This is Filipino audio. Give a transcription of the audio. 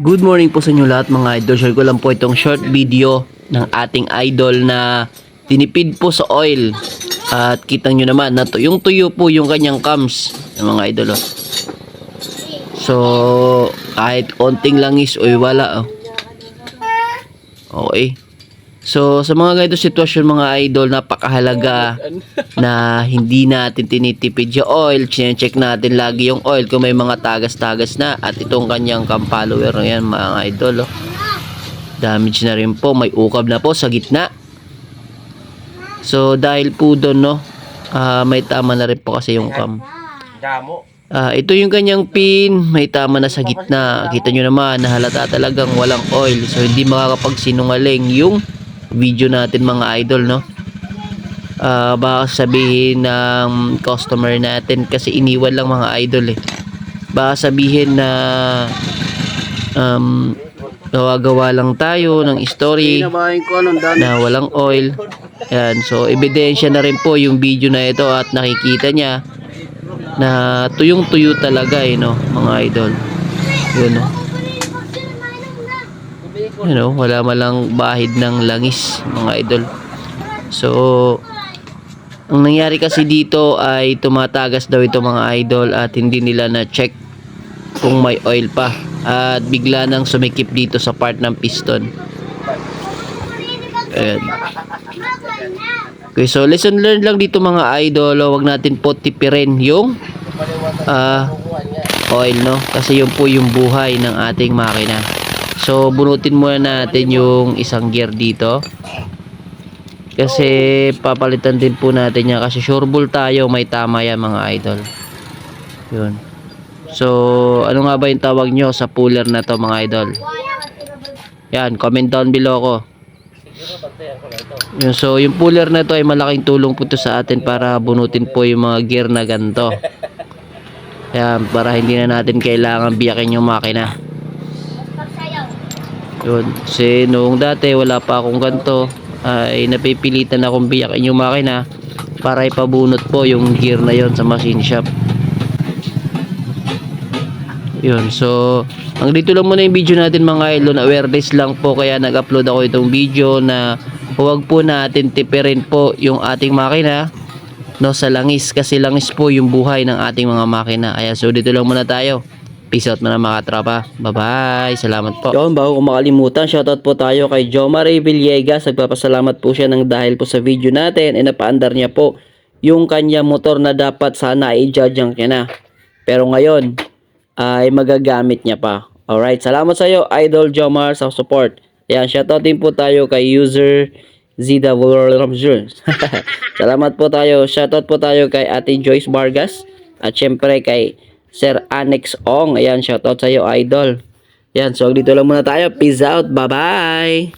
Good morning po sa inyo lahat mga idol. Share ko lang po itong short video ng ating idol na tinipid po sa oil. At kita nyo naman na yung tuyo po yung kanyang cams mga idol. Oh. So, kahit konting langis, oy wala. Oh. Okay. So, sa mga ganito sitwasyon mga idol, napakahalaga na hindi natin tinitipid yung oil. Check natin lagi yung oil kung may mga tagas-tagas na. At itong kanyang cam follower na yan mga idol. Oh. Damage na rin po. May ukab na po sa gitna. So, dahil po doon, no, ah, may tama na rin po kasi yung cam. Damo. Ah, ito yung kanyang pin, may tama na sa gitna. Kita nyo naman, nahalata talagang walang oil. So, hindi makakapagsinungaling yung video natin mga idol, no? Ah, baka sabihin ng customer natin kasi iniwan lang mga idol eh. Baka sabihin na um, gawa-gawa lang tayo ng story na walang oil. Yan, so ebidensya na rin po yung video na ito at nakikita niya na tuyong-tuyo talaga eh, no, mga idol. Yun, no. You know, wala malang bahid ng langis, mga idol. So, ang nangyari kasi dito ay tumatagas daw ito mga idol at hindi nila na-check kung may oil pa. At bigla nang sumikip dito sa part ng piston. Ayan. Okay, so lesson learned lang dito mga idol. Huwag natin po tipirin yung ah, oil, no? Kasi yun po yung buhay ng ating makina. So, bunutin muna natin yung isang gear dito. Kasi papalitan din po natin yan. Kasi sure ball tayo, may tama yan mga idol. Yun. So, ano nga ba yung tawag nyo sa puller na to mga idol? Yan, comment down below ko. Yun, so, yung puller na to ay malaking tulong po to sa atin para bunutin po yung mga gear na ganito. Yan, para hindi na natin kailangan biyakin yung makina. Yun. Kasi noong dati wala pa akong ganito ay napipilitan akong biyakin yung makina para ipabunot po yung gear na yon sa machine shop. Yun. So, ang dito lang muna yung video natin mga idol. Awareness lang po kaya nag-upload ako itong video na huwag po natin tipirin po yung ating makina no sa langis kasi langis po yung buhay ng ating mga makina. Kaya so dito lang muna tayo. Peace out muna mga tropa. Bye-bye. Salamat po. Yun, bago ko makalimutan, shoutout po tayo kay Jomar A. Villegas. Nagpapasalamat po siya ng dahil po sa video natin. E napaandar niya po yung kanya motor na dapat sana i-judge ang kina. Pero ngayon, ay magagamit niya pa. Alright, salamat sa iyo, Idol Jomar, sa support. Ayan, shoutout din po tayo kay user Zida salamat po tayo. Shoutout po tayo kay Ate Joyce Vargas. At syempre kay Sir Annex Ong. Ayan, shoutout sa iyo, Idol. Ayan, so dito lang muna tayo. Peace out. Bye-bye.